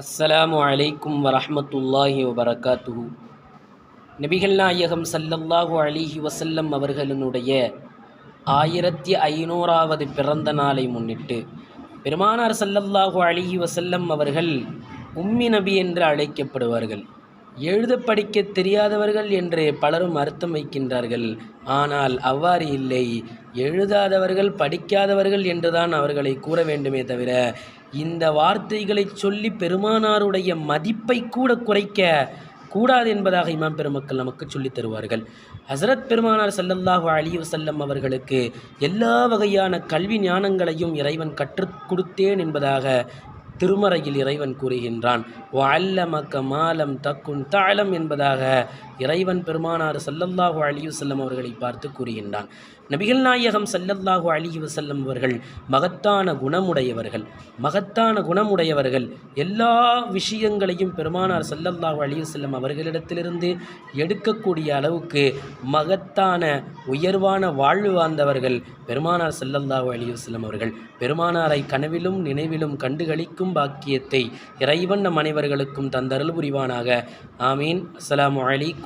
அஸ்ஸலாமு அலைக்கும் வரஹமத்துல்லாஹி வபரகாத்துஹு. நபிகள் நாயகம் சல்லல்லாஹு அலிஹி வசல்லம் அவர்களினுடைய ஆயிரத்தி ஐநூறாவது பிறந்த நாளை முன்னிட்டு பெருமானார் சல்லல்லாஹு அலிஹி வசல்லம் அவர்கள் உம்மி நபி என்று அழைக்கப்படுவார்கள். எழுத படிக்க தெரியாதவர்கள் என்று பலரும் அர்த்தம் வைக்கின்றார்கள். ஆனால் அவ்வாறு இல்லை. எழுதாதவர்கள் படிக்காதவர்கள் என்றுதான் அவர்களை கூற வேண்டுமே தவிர இந்த வார்த்தைகளை சொல்லி பெருமானாருடைய மதிப்பை கூட குறைக்க கூடாது என்பதாக இமாம் பெருமக்கள் நமக்கு சொல்லித் தருவார்கள். ஹசரத் பெருமானார் ஸல்லல்லாஹு அலைஹி செல்லம் அவர்களுக்கு எல்லா வகையான கல்வி ஞானங்களையும் இறைவன் கற்றுக் கொடுத்தேன் என்பதாக திருமறையில் இறைவன் கூறுகின்றான். அல்லமக்க மாலம் தக்குன் தாளம் என்பதாக இறைவன் பெருமானார் சல்லல்லாஹு அலிவு செல்லம் அவர்களை பார்த்து கூறுகின்றான் நபிகள் நாயகம் சல்லல்லாஹு அலிஹி வசல்லம் அவர்கள் மகத்தான குணமுடையவர்கள். மகத்தான குணமுடையவர்கள். எல்லா விஷயங்களையும் பெருமானார் சல்லல்லாஹு அலிவு செல்லம் அவர்களிடத்திலிருந்து எடுக்கக்கூடிய அளவுக்கு மகத்தான உயர்வான வாழ்வு வாழ்ந்தவர்கள் பெருமானார் சல்லல்லாஹு அலைஹி வஸல்லம் அவர்கள். பெருமானாரை கனவிலும் நினைவிலும் கண்டுகளிக்கும் பாக்கியத்தை இறைவன் நம் அனைவர்களுக்கும் தந்தருள் புரிவானாக. ஆமீன். அஸ்லாம் அலைக்கும்